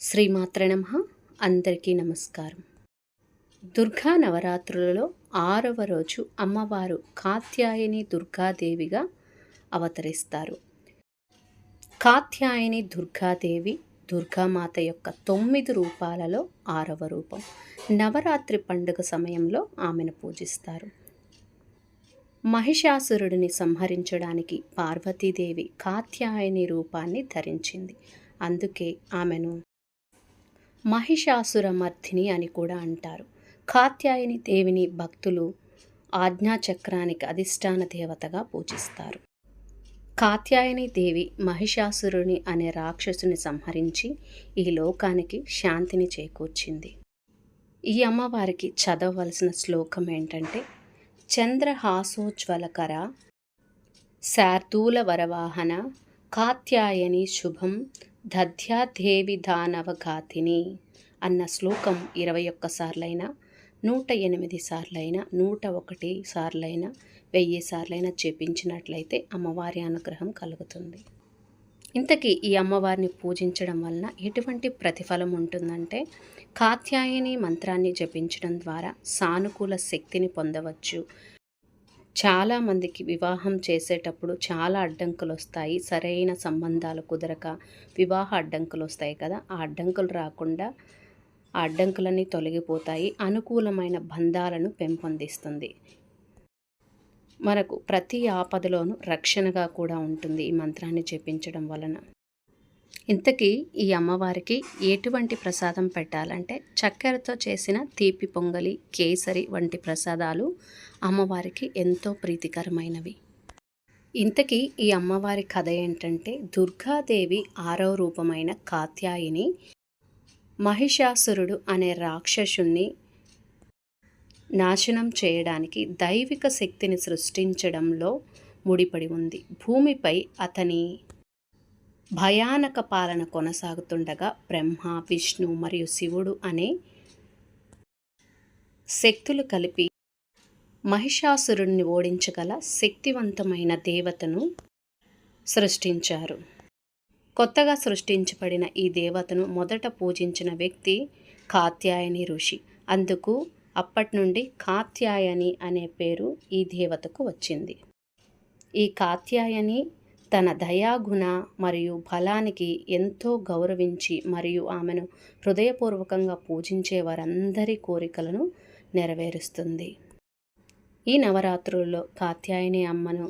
శ్రీమాత్రనమ అందరికీ నమస్కారం. దుర్గా నవరాత్రులలో ఆరవ రోజు అమ్మవారు కాత్యాయని దుర్గాదేవిగా అవతరిస్తారు. కాత్యాయని దుర్గాదేవి దుర్గామాత యొక్క తొమ్మిది రూపాలలో ఆరవ రూపం. నవరాత్రి పండుగ సమయంలో ఆమెను పూజిస్తారు. మహిషాసురుడిని సంహరించడానికి పార్వతీదేవి కాత్యాయని రూపాన్ని ధరించింది. అందుకే ఆమెను మహిషాసురమర్థిని అని కూడా అంటారు. కాత్యాయని దేవిని భక్తులు ఆజ్ఞాచక్రానికి అధిష్టాన దేవతగా పూజిస్తారు. కాత్యాయని దేవి మహిషాసురుని అనే రాక్షసుని సంహరించి ఈ లోకానికి శాంతిని చేకూర్చింది. ఈ అమ్మవారికి చదవవలసిన శ్లోకం ఏంటంటే చంద్రహాసోజ్వలకర శార్దూల వరవాహన కాత్యాయని శుభం దధ్యాదేవి దానవఘాతిని అన్న శ్లోకం ఇరవై ఒక్కసార్లైనా నూట ఎనిమిది సార్లైనా నూట ఒకటి సార్లైనా వెయ్యి సార్లైనా జపించినట్లయితే అమ్మవారి అనుగ్రహం కలుగుతుంది. ఇంతకీ ఈ అమ్మవారిని పూజించడం వలన ఎటువంటి ప్రతిఫలం ఉంటుందంటే కాత్యాయని మంత్రాన్ని జపించడం ద్వారా సానుకూల శక్తిని పొందవచ్చు. చాలామందికి వివాహం చేసేటప్పుడు చాలా అడ్డంకులు వస్తాయి సరైన సంబంధాలు కుదరక వివాహ అడ్డంకులు వస్తాయి కదా. ఆ అడ్డంకులు రాకుండా ఆ అడ్డంకులన్నీ తొలగిపోతాయి. అనుకూలమైన బంధాలను పెంపొందిస్తుంది. మనకు ప్రతి ఆపదలోనూ రక్షణగా కూడా ఉంటుంది ఈ మంత్రాన్ని జపించడం వలన. ఇంతకీ ఈ అమ్మవారికి ఎటువంటి ప్రసాదం పెట్టాలంటే చక్కెరతో చేసిన తీపి పొంగలి కేసరి వంటి ప్రసాదాలు అమ్మవారికి ఎంతో ప్రీతికరమైనవి. ఇంతకీ ఈ అమ్మవారి కథ ఏంటంటే దుర్గాదేవి ఆరవ రూపమైన కాత్యాయిని మహిషాసురుడు అనే రాక్షసుణ్ణి నాశనం చేయడానికి దైవిక శక్తిని సృష్టించడంలో ముడిపడి ఉంది. భూమిపై అతని భయానక పాలన కొనసాగుతుండగా బ్రహ్మ విష్ణు మరియు శివుడు అనే శక్తులు కలిపి మహిషాసురుడిని ఓడించగల శక్తివంతమైన దేవతను సృష్టించారు. కొత్తగా సృష్టించబడిన ఈ దేవతను మొదట పూజించిన వ్యక్తి కాత్యాయని ఋషి. అందుకు అప్పటి నుండి కాత్యాయని అనే పేరు ఈ దేవతకు వచ్చింది. ఈ కాత్యాయని తన దయాగుణ మరియు బలానికి ఎంతో గౌరవించి మరియు ఆమెను హృదయపూర్వకంగా పూజించే వారందరి కోరికలను నెరవేరుస్తుంది. ఈ నవరాత్రుల్లో కాత్యాయని అమ్మను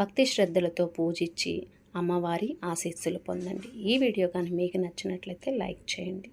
భక్తి శ్రద్ధలతో పూజించి అమ్మవారి ఆశీస్సులు పొందండి. ఈ వీడియో కానీ మీకు నచ్చినట్లయితే లైక్ చేయండి.